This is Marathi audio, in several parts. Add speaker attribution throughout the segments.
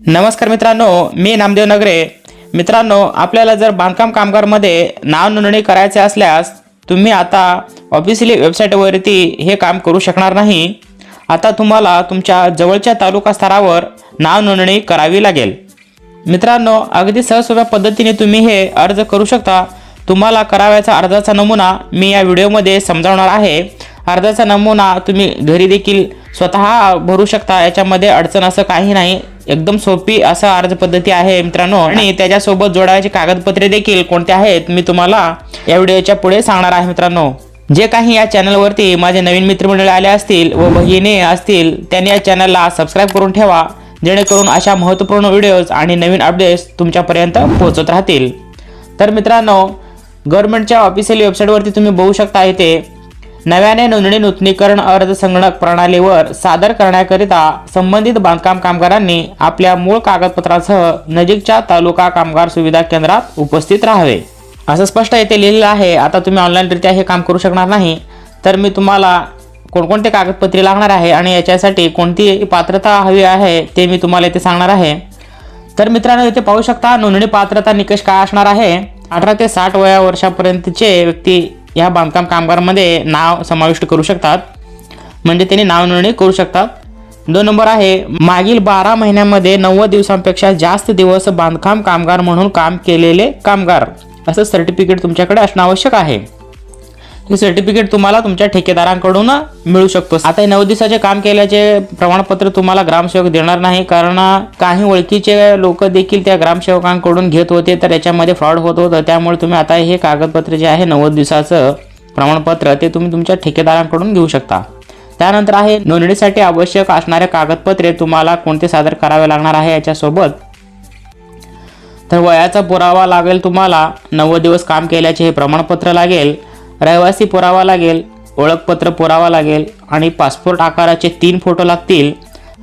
Speaker 1: नमस्कार मित्रांनो मी नामदेव नगरे. मित्रांनो आपल्याला जर बांधकाम कामगारमध्ये नाव नोंदणी करायचे असल्यास तुम्ही आता ऑफिशियली वेबसाईटवरती हे काम करू शकणार नाही. आता तुम्हाला तुमच्या जवळच्या तालुका स्तरावर नाव नोंदणी करावी लागेल. मित्रांनो अगदी सहजसोप्या पद्धतीने तुम्ही हे अर्ज करू शकता. तुम्हाला करावयाचा अर्जाचा नमुना मी या व्हिडिओमध्ये समजावणार आहे. अर्जाचा नमुना तुम्ही घरी देखील स्वतः भरू शकता. याच्यामध्ये अडचण असं काही नाही. एकदम सोपी असं अर्ज पद्धती आहे मित्रांनो. आणि त्याच्यासोबत जोडायचे कागदपत्रे देखील कोणते आहेत मी तुम्हाला या व्हिडिओच्या पुढे सांगणार आहे मित्रांनो. जे काही या चॅनलवरती माझे नवीन मित्रमंडळी आले असतील व बहिणी असतील त्यांनी या चॅनलला सबस्क्राईब करून ठेवा. जेणेकरून अशा महत्त्वपूर्ण व्हिडिओज आणि नवीन अपडेट्स तुमच्यापर्यंत पोहोचत राहतील. तर मित्रांनो गव्हर्नमेंटच्या ऑफिशियल वेबसाईटवरती तुम्ही बघू शकता इथे नव्याने नोंदणी नूतनीकरण अर्ज संगणक प्रणालीवर सादर करण्याकरिता संबंधित बांधकाम कामगारांनी आपल्या मूळ कागदपत्रासह नजीकच्या तालुका कामगार सुविधा केंद्रात उपस्थित राहावे. असं स्पष्ट येथे लिहिलेलं आहे. आता तुम्ही ऑनलाईनरित्या हे काम करू शकणार नाही. तर मी तुम्हाला कोणकोणते कागदपत्रे लागणार आहे आणि याच्यासाठी कोणती पात्रता हवी आहे ते मी तुम्हाला इथे सांगणार आहे. तर मित्रांनो इथे पाहू शकता नोंदणी पात्रता निकष काय असणार आहे? अठरा ते साठ वया वर्षापर्यंतचे व्यक्ती या बांधकाम कामगारांमध्ये नाव समाविष्ट करू शकतात. म्हणजे त्यांनी नाव नोंदणी करू शकतात. दोन नंबर आहे मागील बारा महिन्यामध्ये नव्वद दिवसांपेक्षा जास्त दिवस बांधकाम कामगार म्हणून काम केलेले कामगार. असं सर्टिफिकेट तुमच्याकडे असणं आवश्यक आहे. हे सर्टिफिकेट तुम्हाला तुमच्या ठेकेदारांकडून मिळू शकतो. आता हे नऊ दिवसाचे काम केल्याचे प्रमाणपत्र तुम्हाला ग्रामसेवक देणार नाही कारण काही ओळखीचे लोक देखील त्या ग्रामसेवकांकडून घेत होते तर याच्यामध्ये फ्रॉड होत होतं. त्यामुळे तुम्ही आता हे कागदपत्र जे आहे नव्वद दिवसाचं प्रमाणपत्र ते तुम्ही तुमच्या ठेकेदारांकडून घेऊ शकता. त्यानंतर आहे नोंदणीसाठी आवश्यक असणारे कागदपत्रे तुम्हाला कोणते सादर करावे लागणार आहे याच्यासोबत. तर वयाचा पुरावा लागेल तुम्हाला नव्वद दिवस काम केल्याचे हे प्रमाणपत्र लागेल. रहिवासी पुरावा लागेल ओळखपत्र पुरावा लागेल आणि पासपोर्ट आकाराचे तीन फोटो लागतील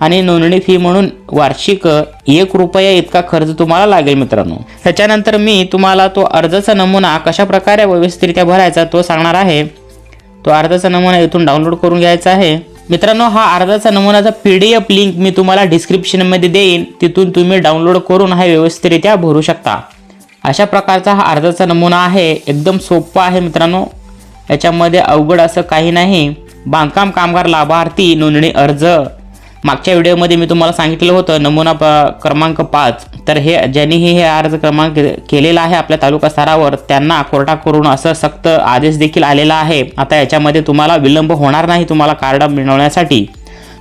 Speaker 1: आणि नोंदणी फी म्हणून वार्षिक एक रुपया इतका खर्च तुम्हाला लागेल मित्रांनो. त्याच्यानंतर मी तुम्हाला तो अर्जाचा नमुना कशा प्रकारे व्यवस्थितरित्या भरायचा तो सांगणार आहे. तो अर्जाचा नमुना इथून डाउनलोड करून घ्यायचा आहे. मित्रांनो हा अर्जाचा नमुनाचा पी डी एफ लिंक मी तुम्हाला डिस्क्रिप्शनमध्ये देईन. तिथून तुम्ही डाउनलोड करून हा व्यवस्थितरित्या भरू शकता. अशा प्रकारचा हा अर्जाचा नमुना आहे. एकदम सोपा आहे मित्रांनो. याच्यामध्ये अवघड असं काही नाही. बांधकाम कामगार लाभार्थी नोंदणी अर्ज. मागच्या व्हिडिओमध्ये मी तुम्हाला सांगितलं होतं नमुना प क्रमांक पाच. तर हे ज्यांनीही हे अर्ज क्रमांक केलेला आहे आपल्या तालुका स्तरावर त्यांना कोर्टाकडून असं सक्त आदेश देखील आलेला आहे. आता याच्यामध्ये तुम्हाला विलंब होणार नाही तुम्हाला कार्ड मिळवण्यासाठी.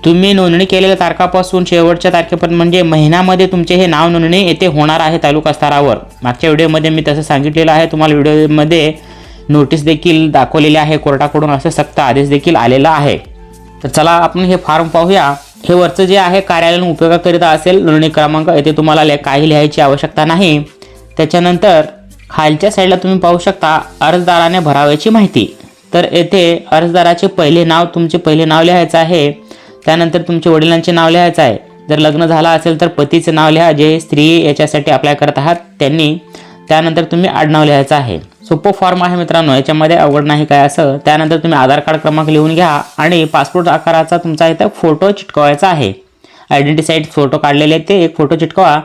Speaker 1: तुम्ही नोंदणी केलेल्या तारखापासून शेवटच्या तारखेपर्यंत म्हणजे महिन्यामध्ये तुमचे हे नाव नोंदणी येथे होणार आहे तालुका स्तरावर. मागच्या व्हिडिओमध्ये मी तसं सांगितलेलं आहे तुम्हाला व्हिडिओमध्ये नोटीस देखील दाखवलेली आहे कोर्टाकडून असं सक्त आदेश देखील आलेला आहे. तर चला आपण हे फॉर्म पाहूया. हे वरचं जे आहे कार्यालयीन उपयोगाकरिता असेल नोंदणी क्रमांक येथे तुम्हाला ले काही लिहायची आवश्यकता नाही. त्याच्यानंतर खालच्या साईडला तुम्ही पाहू शकता अर्जदाराने भरावयाची माहिती. तर येथे अर्जदाराचे पहिले नाव तुमचे पहिले नाव लिहायचं आहे. त्यानंतर तुमच्या वडिलांचे नाव लिहायचं आहे. जर लग्न झालं असेल तर पतीचे नाव लिहा जे स्त्री याच्यासाठी अप्लाय करत आहात त्यांनी. त्यानंतर तुम्ही आडनाव लिहायचं आहे. सोपं फॉर्म आहे मित्रांनो. याच्यामध्ये अवघड नाही काय असं. त्यानंतर तुम्ही आधार कार्ड क्रमांक लिहून घ्या आणि पासपोर्ट आकाराचा तुमचा इथं फोटो चिटकवायचा आहे. आयडेंटिसाईड फोटो काढलेले ते एक फोटो चिटकवा.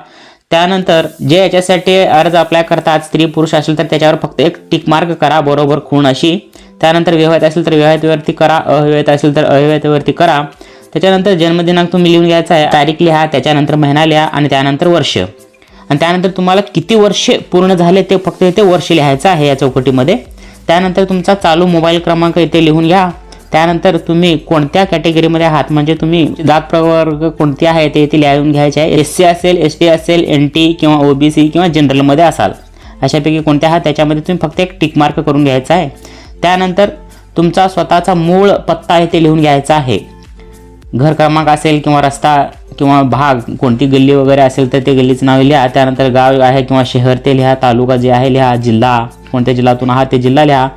Speaker 1: त्यानंतर जे याच्यासाठी अर्ज अप्लाय करतात स्त्री पुरुष असेल तर त्याच्यावर फक्त एक टिक मार्क करा बरोबर खूण अशी. त्यानंतर विवाहित असेल तर विवाहितवरती करा अविवाहित असेल तर अविवाहितवरती करा. त्याच्यानंतर जन्मदिनांक तुम्ही लिहून घ्यायचा आहे. तारीख लिहा त्याच्यानंतर महिना लिहा आणि त्यानंतर वर्ष. आणि त्यानंतर तुम्हाला किती वर्षे पूर्ण झाले ते फक्त इथे वर्ष लिहायचं आहे या चौकटीमध्ये. त्यानंतर तुमचा चालू मोबाईल क्रमांक इथे लिहून घ्या. त्यानंतर तुम्ही कोणत्या कॅटेगरीमध्ये आहात? म्हणजे तुम्ही जात प्रवर्ग कोणती आहे ते इथे लिहून घ्यायचे आहे. एस सी असेल एस टी असेल एन टी किंवा ओ बी सी किंवा जनरलमध्ये असाल. अशापैकी कोणत्या आहात? त्याच्यामध्ये तुम्ही फक्त एक टिक मार्क करून घ्यायचा आहे. त्यानंतर तुमचा स्वतःचा मूळ पत्ता इथे लिहून घ्यायचा आहे. घर क्रमांक असेल किंवा रस्ता किंवा भाग कोणती गल्ली वगैरे असेल तर ते गल्लीचं नाव लिहा. त्यानंतर गाव आहे किंवा शहर ते लिहा. तालुका जे आहे लिहा. जिल्हा कोणत्या जिल्ह्यातून आहात ते जिल्हा लिहा.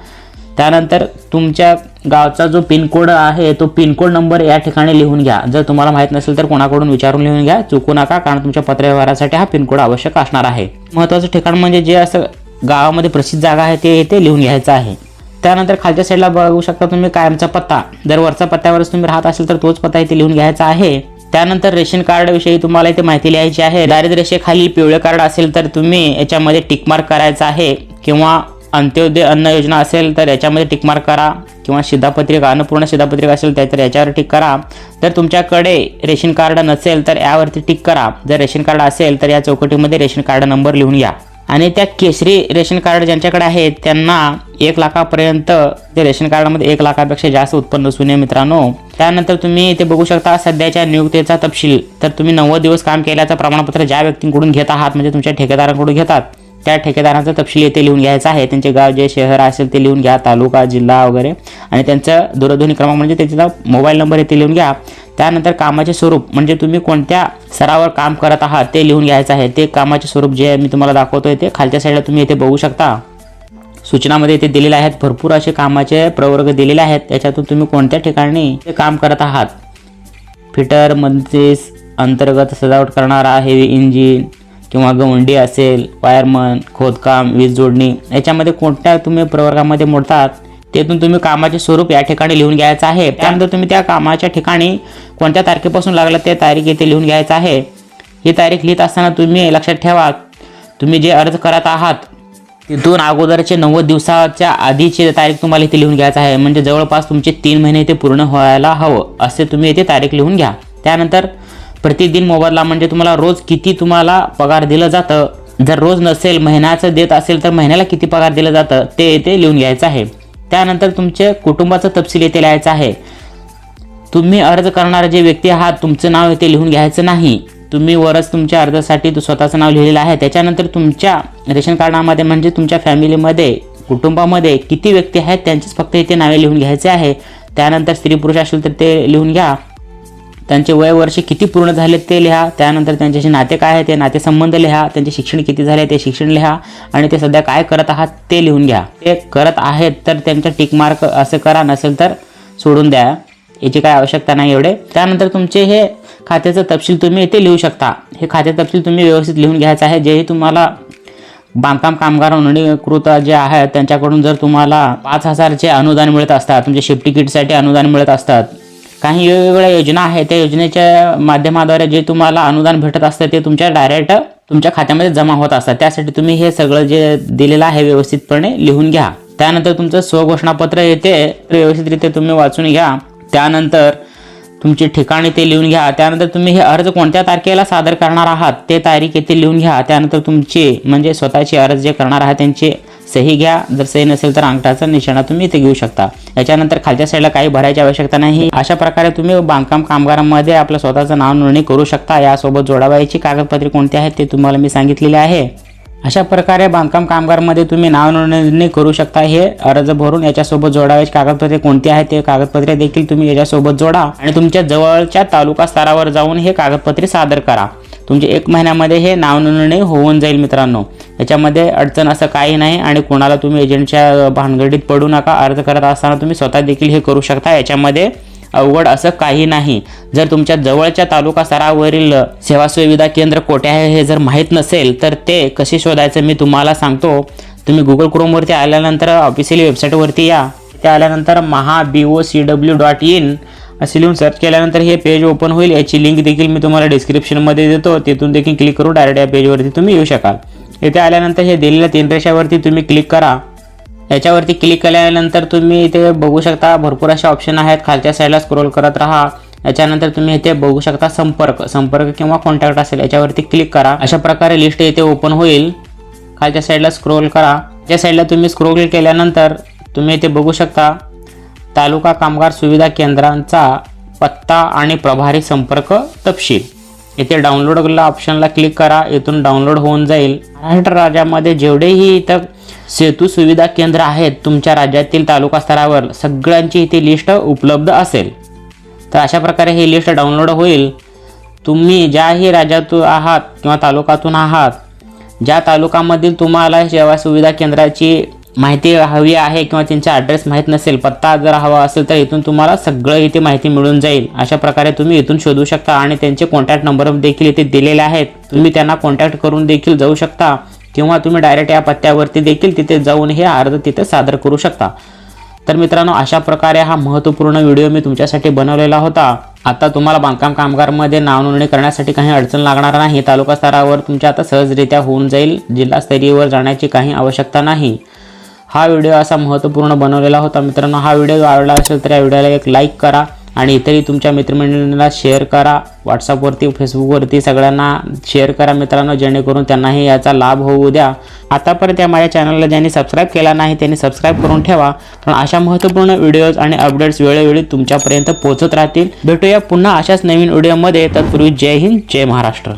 Speaker 1: त्यानंतर तुमच्या गावचा जो पिनकोड आहे तो पिनकोड नंबर या ठिकाणी लिहून घ्या. जर तुम्हाला माहीत नसेल तर कोणाकडून विचारून लिहून घ्या. चुकू नका कारण तुमच्या पत्रव्यवहारासाठी हा पिनकोड आवश्यक असणार आहे. महत्त्वाचं ठिकाण म्हणजे जे असं गावामध्ये प्रसिद्ध जागा आहे ते येथे लिहून घ्यायचं आहे. त्यानंतर खालच्या साईडला बघू शकता तुम्ही कायमचा पत्ता. जर वरचा पत्त्यावरच तुम्ही राहत असेल तर तोच पत्ता इथे लिहून घ्यायचा आहे. त्यानंतर रेशन कार्डविषयी तुम्हाला इथे माहिती लिहायची आहे. दारिद्र्यरेषेखाली पिवळे कार्ड असेल तर तुम्ही याच्यामध्ये टिकमार्क करायचा आहे. किंवा अंत्योदय अन्न योजना असेल तर याच्यामध्ये टिकमार्क करा. किंवा शिधापत्रिका अन्नपूर्ण शिधापत्रिका असेल तर याच्यावर टिक करा. जर तुमच्याकडे रेशन कार्ड नसेल तर यावरती टिक करा. जर रेशन कार्ड असेल तर या चौकटीमध्ये रेशन कार्ड नंबर लिहून घ्या. आणि त्या केसरी रेशन कार्ड ज्यांच्याकडे आहेत त्यांना एक लाखापर्यंत ते रेशन कार्डामध्ये एक लाखापेक्षा जास्त उत्पन्न असून मित्रांनो. त्यानंतर तुम्ही इथे बघू शकता सध्याच्या नियुक्तीचा तपशील. तर तुम्ही नव्वद दिवस काम केल्याचं प्रमाणपत्र ज्या व्यक्तींकडून घेत आहात म्हणजे तुमच्या ठेकेदारांकडून घेतात त्या ठेकेदारांचा तपशील येथे लिहून घ्यायचा आहे. त्यांचे गाव जे शहर असेल ते लिहून घ्या तालुका जिल्हा वगैरे. आणि त्यांचं दूरध्वनी क्रमांक म्हणजे त्याचा मोबाईल नंबर येथे लिहून घ्या. त्यानंतर कामाचे स्वरूप म्हणजे तुम्ही कोणत्या स्तरावर काम करत आहात ते लिहून घ्यायचं आहे. ते कामाचे स्वरूप जे मी तुम्हाला दाखवतोय ते खालच्या साईडला तुम्ही इथे बघू शकता. सूचनामध्ये इथे दिलेले आहेत. भरपूर असे कामाचे प्रवर्ग दिलेले आहेत. त्याच्यातून तुम्ही कोणत्या ठिकाणी ते काम करत आहात? फिटर मदतीस अंतर्गत सजावट करणारा हेवी इंजिन किंवा गवंडी असेल वायरमन खोदकाम वीज जोडणी याच्यामध्ये कोणत्या तुम्ही प्रवर्गामध्ये मोडतात? तेथून तुम्ही कामाचे स्वरूप या ठिकाणी लिहून घ्यायचं आहे. त्यानंतर तुम्ही त्या कामाच्या ठिकाणी कोणत्या तारखेपासून लागलं ते तारीख येथे लिहून घ्यायचं आहे. ही तारीख लिहित असताना तुम्ही लक्षात ठेवा तुम्ही जे अर्ज करत आहात तिथून अगोदरचे नव्वद दिवसाच्या आधीची तारीख तुम्हाला इथे लिहून घ्यायचं आहे. म्हणजे जवळपास तुमचे तीन महिने इथे पूर्ण व्हायला हवं असे तुम्ही इथे तारीख लिहून घ्या. त्यानंतर प्रतिदिन मोबदला म्हणजे तुम्हाला रोज किती तुम्हाला पगार दिलं जातं. जर रोज नसेल महिन्याचं देत असेल तर महिन्याला किती पगार दिलं जातं ते येथे लिहून घ्यायचं आहे. त्यानंतर तुमचे कुटुंबाचं तपशील येथे लिहायचं आहे. तुम्ही अर्ज करणारे जे व्यक्ती आहात तुमचं नाव येथे लिहून घ्यायचं नाही. तुम्ही वरच तुमच्या अर्जासाठी स्वतःचं नाव लिहिलेलं आहे. त्याच्यानंतर तुमच्या रेशन कार्डामध्ये म्हणजे तुमच्या फॅमिलीमध्ये कुटुंबामध्ये किती व्यक्ती आहेत त्यांचीच फक्त इथे नावे लिहून घ्यायचे आहे. त्यानंतर स्त्री पुरुष असेल तर ते लिहून घ्या. त्यांचे वय वर्ष किती पूर्ण झाले ते लिहा. त्यानंतर त्यांच्याशी नाते काय आहे ते नातेसंबंध लिहा. त्यांचे शिक्षण किती झाले ते शिक्षण लिहा. आणि ते सध्या काय करत आहात ते लिहून घ्या. ते करत आहेत तर त्यांच्या टिक मार्क असं करा नसेल तर सोडून द्या. याची काय आवश्यकता नाही एवढे. त्यानंतर तुमचे हे खात्याचं तपशील तुम्ही इथे लिहू शकता. हे खाते तपशील तुम्ही व्यवस्थित लिहून घ्यायचं आहे. जेही तुम्हाला बांधकाम कामगार नोंदणीकृत जे आहेत त्यांच्याकडून जर तुम्हाला पाच हजारचे अनुदान मिळत असतात तुमच्या शिफ्टी किटसाठी अनुदान मिळत असतात. काही वेगवेगळ्या योजना आहेत. त्या योजनेच्या माध्यमाद्वारे जे तुम्हाला अनुदान भेटत असतं ते तुमच्या डायरेक्ट तुमच्या खात्यामध्ये जमा होत असतात. त्यासाठी तुम्ही हे सगळं जे दिलेलं आहे व्यवस्थितपणे लिहून घ्या. त्यानंतर तुमचं स्वघोषणापत्र येते. व्यवस्थितरित्या तुम्ही वाचून घ्या. त्यानंतर तुमचे ठिकाण येथे लिहून घ्या. त्यानंतर तुम्ही हे अर्ज कोणत्या तारखेला सादर करणार आहात ते तारीख येथे लिहून घ्या. त्यानंतर तुमचे म्हणजे स्वतःचे अर्ज जे करणार आहात त्यांची सही घ्या. जर सही नसेल तर अंगठाचा निशाणा तुम्ही इथे घेऊ शकता. याच्यानंतर खालच्या साईडला काही भरायची आवश्यकता नाही. अशा प्रकारे तुम्ही बांधकाम कामगारांमध्ये आपलं स्वतःचं नाव नोंदणी करू शकता. यासोबत जोडावायची कागदपत्रे कोणती आहेत ते तुम्हाला मी सांगितलेले आहे. अशा प्रकारे बांधकाम कामगारमध्ये तुम्ही नाव नोंदणी करू शकता. हे अर्ज भरून याच्यासोबत जोडावेची कागदपत्रे कोणती आहेत ते कागदपत्रे देखील तुम्ही याच्यासोबत जोडा आणि तुमच्या जवळच्या तालुका स्तरावर जाऊन हे कागदपत्रे सादर करा. तुमचे एक महिन्यामध्ये हे नाव नोंदणी होऊन जाईल मित्रांनो. याच्यामध्ये अडचण असं काही नाही आणि कोणाला तुम्ही एजंटच्या भानगडीत पडू नका. अर्ज करत असताना तुम्ही स्वतः देखील हे करू शकता. याच्यामध्ये अवघड असं काही नाही. जर तुमच्या जवळच्या तालुका स्तरावरील सेवा सुविधा केंद्र कोठे आहे हे जर माहीत नसेल तर ते कसे शोधायचं मी तुम्हाला सांगतो. तुम्ही गुगल क्रोमवरती आल्यानंतर ऑफिशियली वेबसाईटवरती या. ते आल्यानंतर Maha B O C W dot in असे लिहून सर्च केल्यानंतर हे पेज ओपन होईल. याची लिंक देखील मी तुम्हाला डिस्क्रिप्शनमध्ये देतो. तिथून देखील क्लिक करून डायरेक्ट या पेजवरती तुम्ही येऊ शकाल. इथे आल्यानंतर हे दिलेल्या तीन रेषावरती तुम्ही क्लिक करा. याच्यावरती क्लिक केल्यानंतर तुम्ही इथे बघू शकता भरपूर असे ऑप्शन आहेत. खालच्या साईडला स्क्रोल करत राहा. याच्यानंतर तुम्ही इथे बघू शकता संपर्क. संपर्क किंवा कॉन्टॅक्ट असेल याच्यावरती क्लिक करा. अशा प्रकारे लिस्ट इथे ओपन होईल. खालच्या साईडला स्क्रोल करा. त्या साईडला तुम्ही स्क्रोल केल्यानंतर तुम्ही इथे बघू शकता तालुका कामगार सुविधा केंद्रांचा पत्ता आणि प्रभारी संपर्क तपशील. इथे डाउनलोडला ऑप्शनला क्लिक करा. इथून डाउनलोड होऊन जाईल. महाराष्ट्र राज्यामध्ये जेवढेही इथं सेतू सुविधा केंद्र आहेत. तुमच्या राज्यातील तालुका स्तरावर सगळ्यांची इथे लिस्ट उपलब्ध असेल. तर अशा प्रकारे ही लिस्ट डाउनलोड होईल. तुम्ही ज्याही राज्यातून आहात किंवा तालुक्यातून आहात ज्या तालुक्यामधील तुम्हाला सेवा सुविधा केंद्राची माहिती हवी आहे किंवा त्यांचा ॲड्रेस माहीत नसेल पत्ता जर हवा असेल तर इथून तुम्हाला सगळं इथे माहिती मिळून जाईल. अशा प्रकारे तुम्ही इथून शोधू शकता आणि त्यांचे कॉन्टॅक्ट नंबर देखील इथे दिलेले आहेत. तुम्ही त्यांना कॉन्टॅक्ट करून देखील जाऊ शकता. किंवा तुम्ही डायरेक्ट या पत्त्यावरती देखील तिथे जाऊन हे अर्ज तिथे सादर करू शकता. तर मित्रांनो अशा प्रकारे हा महत्त्वपूर्ण व्हिडिओ मी तुमच्यासाठी बनवलेला होता. आता तुम्हाला बांधकाम कामगारमध्ये नाव नोंदणी करण्यासाठी काही अडचण लागणार नाही. तालुका स्तरावर तुमच्या आता सहजरित्या होऊन जाईल. जिल्हास्तरीयवर जाण्याची काही आवश्यकता नाही. हा व्हिडिओ असा महत्त्वपूर्ण बनवलेला होता. मित्रांनो हा व्हिडिओ आवडला असेल तर या व्हिडिओला एक लाईक करा. आणि इतरही तुमच्या मित्रमंडळींना शेअर करा. व्हॉट्सअपवरती फेसबुकवरती सगळ्यांना शेअर करा मित्रांनो जेणेकरून त्यांनाही याचा लाभ होऊ द्या. आतापर्यंत या माझ्या चॅनलला ज्यांनी सबस्क्राईब केला नाही त्यांनी सबस्क्राईब करून ठेवा. पण अशा महत्त्वपूर्ण व्हिडिओज आणि अपडेट्स वेळोवेळी तुमच्यापर्यंत पोहोचत राहतील. भेटूया पुन्हा अशाच नवीन व्हिडिओमध्ये तत्पूर्वी जय हिंद जय महाराष्ट्र.